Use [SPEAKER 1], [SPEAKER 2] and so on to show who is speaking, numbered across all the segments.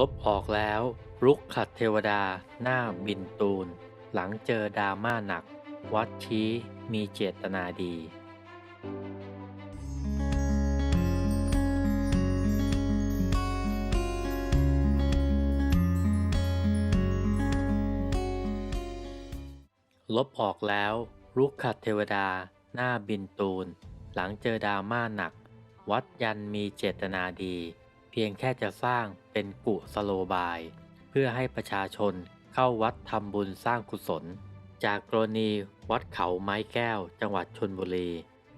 [SPEAKER 1] ลบออกแล้ว รุกขัดเทวดาหน้าบินตูน หลังเจอดราม่าหนัก วัดชี้มีเจตนาดีลบออกแล้ว รุกขัดเทวดา หน้าบินตูน หลังเจอดราม่าหนัก วัดยันมีเจตนาดี พียงแค่จะสร้างเป็นกุสโลบาย เพื่อให้ประชาชนเข้าวัดทำบุญสร้างกุศล จากกรณีวัดเขาไม้แก้วจังหวัดชนบุรี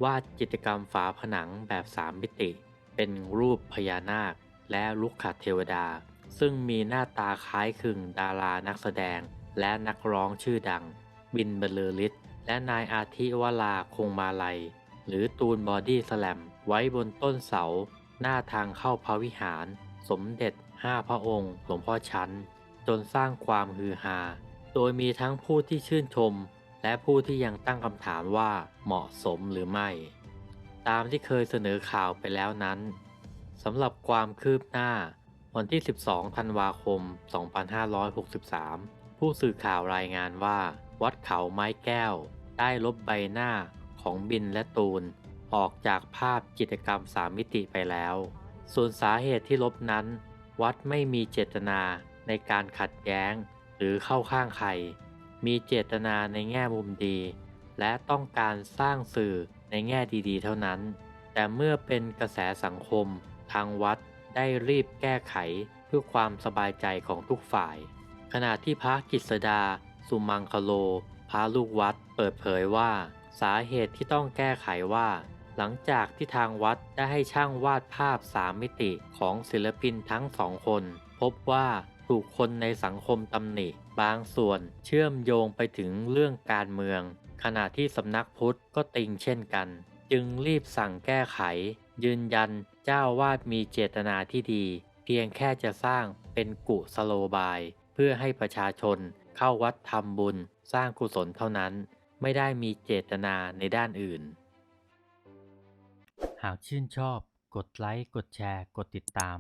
[SPEAKER 1] วาดจิตรกรรมฝาผนังแบบสามมิติ เป็นรูปพญานาค และลุกขัดเทวดา ซึ่งมีหน้าตาคล้ายคลึงดารานักแสดง และนักร้องชื่อดัง บินเบลอฤทธิ์และนายอาทิวราคงมาลัย หรือตูนบอดี้สแลมไว้บนต้นเสา หน้าทางเข้าพระวิหาร สมเด็จห้าพระองค์หลวงพ่อชั้น จนสร้างความฮือฮา โดยมีทั้งผู้ที่ชื่นชม และผู้ที่ยังตั้งคำถามว่าเหมาะสมหรือไม่ ตามที่เคยเสนอข่าวไปแล้วนั้นสำหรับความคืบหน้า วันที่ 12 ธันวาคม 2563 ผู้สื่อข่าวรายงานว่า วัดเขาไม้แก้ว ได้ลบใบหน้าของบินและตูน ออกจากภาพจิตกรรมสามมิติไปแล้ว ส่วนสาเหตุที่ลบนั้น วัดไม่มีเจตนาในการขัดแย้งหรือเข้าข้างใคร มีเจตนาในแง่มุมดี และต้องการสร้างสื่อในแง่ดีๆ เท่านั้น แต่เมื่อเป็นกระแสสังคม ทางวัดได้รีบแก้ไขเพื่อความสบายใจของทุกฝ่าย ขณะที่พระกิษดา สุมังคโล พระลูกวัดเปิดเผยว่า สาเหตุที่ต้องแก้ไขว่า หลังจากที่ทางวัดได้ให้ช่างวาดภาพสามมิติของศิลปินทั้งสองคน พบว่าถูกคนในสังคมตำหนิ บางส่วนเชื่อมโยงไปถึงเรื่องการเมือง ขณะที่สำนักพุทธก็ติงเช่นกัน จึงรีบสั่งแก้ไข ยืนยันเจ้าวาดมีเจตนาที่ดี เพียงแค่จะสร้างเป็นกุสโลบาย เพื่อให้ประชาชนเข้าวัดทำบุญ สร้างกุศลเท่านั้น ไม่ได้มีเจตนาในด้านอื่น หากชื่นชอบ กดไลค์ กดแชร์ กดติดตาม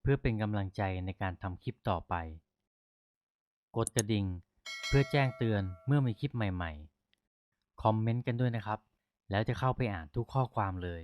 [SPEAKER 1] เพื่อเป็นกำลังใจในการทำคลิปต่อไป กดกระดิ่ง เพื่อแจ้งเตือนเมื่อมีคลิปใหม่ๆ คอมเมนต์กันด้วยนะครับ แล้วจะเข้าไปอ่านทุกข้อความเลย